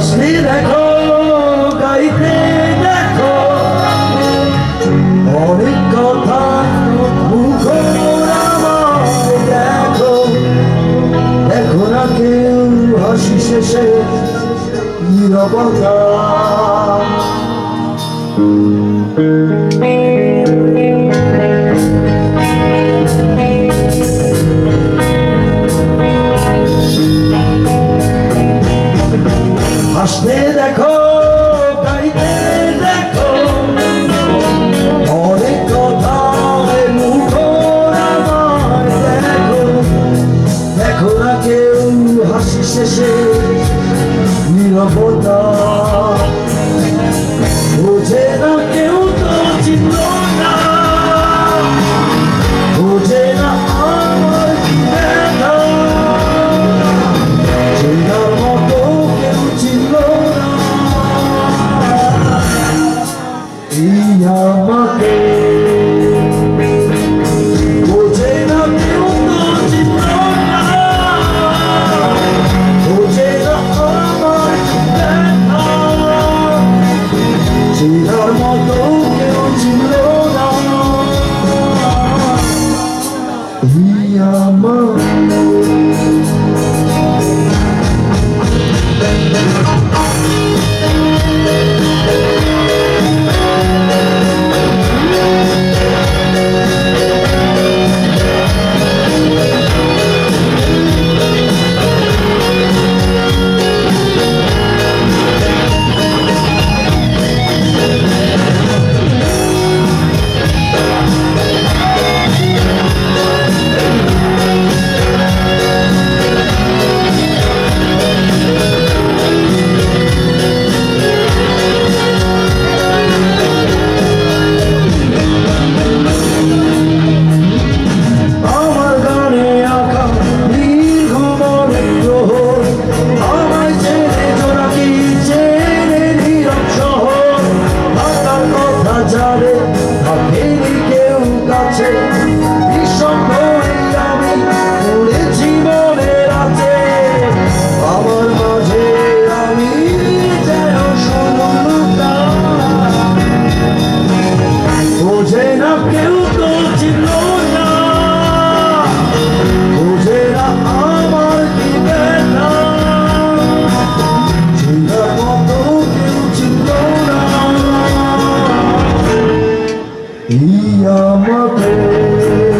আসলি দেখো গাইতে দেখো। অনেক কথা মুখ দেখো। দেখো না কেউ হাসি শেষে নিরবতা। eu dou de novo এই